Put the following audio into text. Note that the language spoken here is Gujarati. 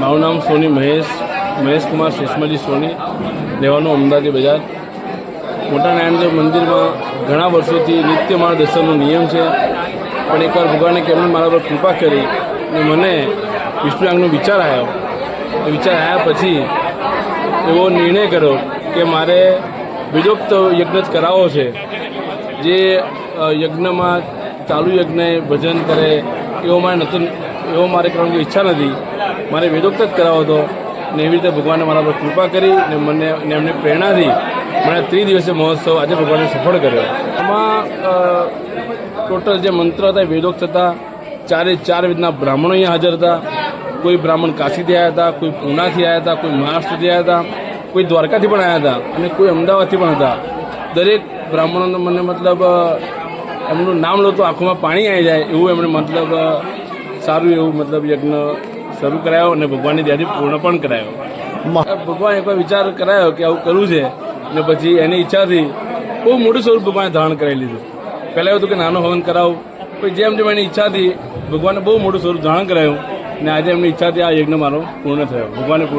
મારું નામ સોની મહેશ, મહેશકુમાર સુષ્માજી સોની લેવાનું અમદાવાદી બજાર. મોટા નારાયણદેવ મંદિરમાં ઘણા વર્ષોથી નિત્ય મારા દર્શનનો નિયમ છે. પણ એકવાર ભગવાને કેમ મારા પર કૃપા કરી અને મને વિષ્ણુયાંગનો વિચાર આવ્યો એ વિચાર આવ્યા પછી એવો નિર્ણય કર્યો કે મારે બીજો યજ્ઞ જ કરાવવો છે. જે યજ્ઞમાં ચાલુ યજ્ઞ ભજન કરે, એવો મારે નથી એવો મારે કરવાની ઈચ્છા નથી. મારે વેદોક્ત જ કરાવો હતો ને એવી રીતે ભગવાને મારા પર કૃપા કરી ને મને, ને એમની પ્રેરણાથી મને ત્રી દિવસે મહોત્સવ આજે ભગવાને સફળ કર્યો. આમાં ટોટલ જે મંત્ર હતા એ વેદોક્ત હતા. ચારે, ચાર વિધના બ્રાહ્મણો અહીંયા હાજર હતા. કોઈ બ્રાહ્મણ કાશીથી આવ્યા હતા, કોઈ પૂનાથી આવ્યા હતા, કોઈ મહારાષ્ટ્રથી આવ્યા હતા, કોઈ દ્વારકાથી પણ આવ્યા હતા અને કોઈ અમદાવાદથી પણ હતા. દરેક બ્રાહ્મણોને મને મતલબ એમનું નામ લો તો આંખોમાં પાણી આવી જાય એવું એમણે મતલબ સારું એવું મતલબ યજ્ઞ શરૂ કરાયો અને ભગવાનની દયાથી પૂર્ણ પણ કરાયો. ભગવાન એક વિચાર કરાયો કે આવું કરવું છે ને પછી એની ઈચ્છાથી બહુ મોટું સ્વરૂપ ભગવાને ધારણ કરાવી લીધું. પહેલાં એવું હતું કે નાનો હવન કરાવું પછી જેમ જેમ એની ઈચ્છાથી ભગવાને બહુ મોટું સ્વરૂપ ધારણ કરાયું ને આજે એમની ઈચ્છાથી આ યજ્ઞ મારો પૂર્ણ થયો. ભગવાને પૂર્ણ